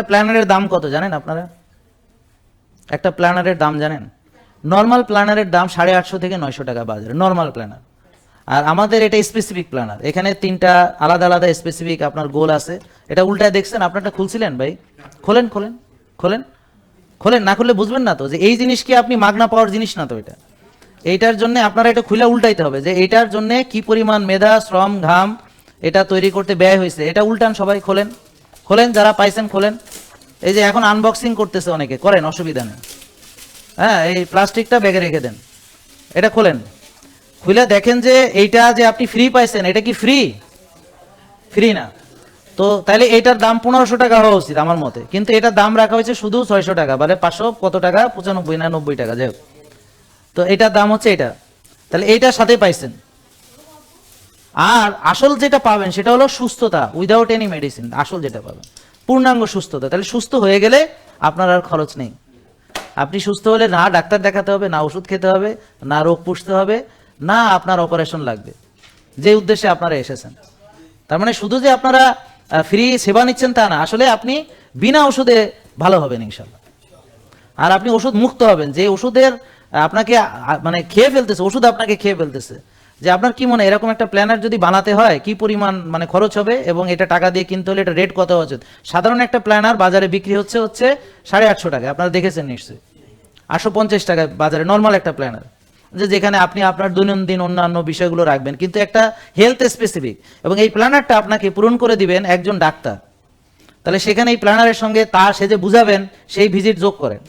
একটা প্ল্যানারের দাম কত জানেন আপনারা? একটা প্ল্যানারের দাম জানেন? নর্মাল প্ল্যানারের দাম সাড়ে আটশো থেকে নয়শো টাকা বাজারে, নর্মাল প্ল্যানার। আর আমাদের এটা স্পেসিফিক প্ল্যানার। এখানে তিনটা আলাদা আলাদা স্পেসিফিক আপনার গোল আছে। এটা উল্টায় দেখছেন, আপনারটা খুলছিলেন ভাই? খোলেন খোলেন খোলেন? খোলেন, না খুললে বুঝবেন না তো যে এই জিনিস কি আপনি মাগনা পাওয়ার জিনিস না তো এটা? এইটার জন্য আপনারা এটা খুলে উল্টাইতে হবে যে এইটার জন্য কি পরিমাণ মেধা, শ্রম, ঘাম এটা তৈরি করতে ব্যয় হয়েছে। এটা উল্টান, সবাই খোলেন। খোলেন, যারা পাইছেন খোলেন। এই যে এখন আনবক্সিং করতেছে অনেকে, করেন, অসুবিধা নেই। হ্যাঁ এই প্লাস্টিকটা ব্যাগে রেখে দেন। এটা খোলেন। খুলে দেখেন যে এইটা যে আপনি ফ্রি পাইছেন, এটা কি ফ্রি ফ্রি না। তো তাহলে এটার দাম পনেরোশো টাকা হওয়া উচিত আমার মতে। কিন্তু এটার দাম রাখা হয়েছে শুধু ছয়শো টাকা মানে পাঁচশো কত টাকা? পঁচানব্বই না নব্বই টাকা, যাই। তো এটার দাম হচ্ছে এটা। তাহলে এইটার সাথে পাইছেন। আর আসল যেটা পাবেন সেটা হলো সুস্থতা উইদাউট এনি মেডিসিন আসল যেটা পাবেন। পূর্ণাঙ্গ সুস্থতা। তাহলে সুস্থ হয়ে গেলে আপনার আর খরচ নেই। আপনি সুস্থ হলে না ডাক্তার দেখাতে হবে, না ওষুধ খেতে হবে, না রোগ পুষতে হবে, না আপনার অপারেশন লাগবে। যে উদ্দেশ্যে আপনারা এসেছেন। তার মানে শুধু যে আপনারা ফ্রি সেবা নিচ্ছেন তা না, আসলে আপনি বিনা ওষুধে ভালো হবেন ইনশাল্লাহ আর আপনি ওষুধ মুক্ত হবেন। যে ওষুধের আপনাকে মানে খেয়ে ফেলতেছে, ওষুধ আপনাকে খেয়ে ফেলতেছে। যে আপনার কি মনে এরকম একটা প্ল্যানার যদি বানাতে হয়, কি পরিমাণ মানে খরচ হবে এবং এটা টাকা দিয়ে কিনতে হলে এটা রেট কত হচ্ছে? সাধারণ একটা প্ল্যানার বাজারে বিক্রি হচ্ছে হচ্ছে সাড়ে আটশো টাকা। আপনারা দেখেছেন নিশ্চয়ই। আটশো পঞ্চাশ টাকা বাজারে নর্মাল একটা প্ল্যানার যে যেখানে আপনি আপনার দৈনন্দিন অন্যান্য বিষয়গুলো রাখবেন। কিন্তু একটা হেলথ স্পেসিফিক এবং এই প্ল্যানারটা আপনাকে পূরণ করে দিবেন একজন ডাক্তার। তাহলে সেখানে এই প্ল্যানারের সঙ্গে তা সে যে বুঝাবেন, সেই ভিজিট যোগ করেন।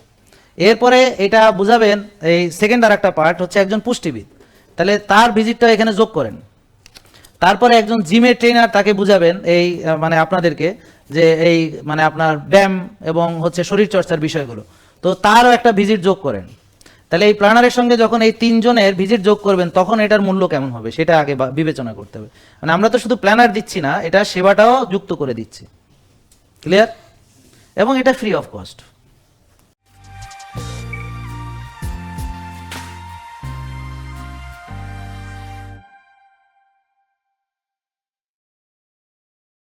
এরপরে এটা বুঝাবেন, এই সেকেন্ড আর একটা পার্ট হচ্ছে একজন পুষ্টিবিদ। তাহলে তার ভিজিটটা এখানে যোগ করেন। তারপরে একজন জিমের ট্রেনার তাকে বুঝাবেন এই মানে আপনাদেরকে যে এই মানে আপনার ব্যায়াম এবং হচ্ছে শরীর চর্চার বিষয়গুলো। তো তারও একটা ভিজিট যোগ করেন। তাহলে এই প্ল্যানারের সঙ্গে যখন এই তিনজনের ভিজিট যোগ করবেন, তখন এটার মূল্য কেমন হবে সেটা আগে বিবেচনা করতে হবে। মানে আমরা তো শুধু প্ল্যানার দিচ্ছি না, এটা সেবাটাও যুক্ত করে দিচ্ছি। ক্লিয়ার? এবং এটা ফ্রি অফ কস্ট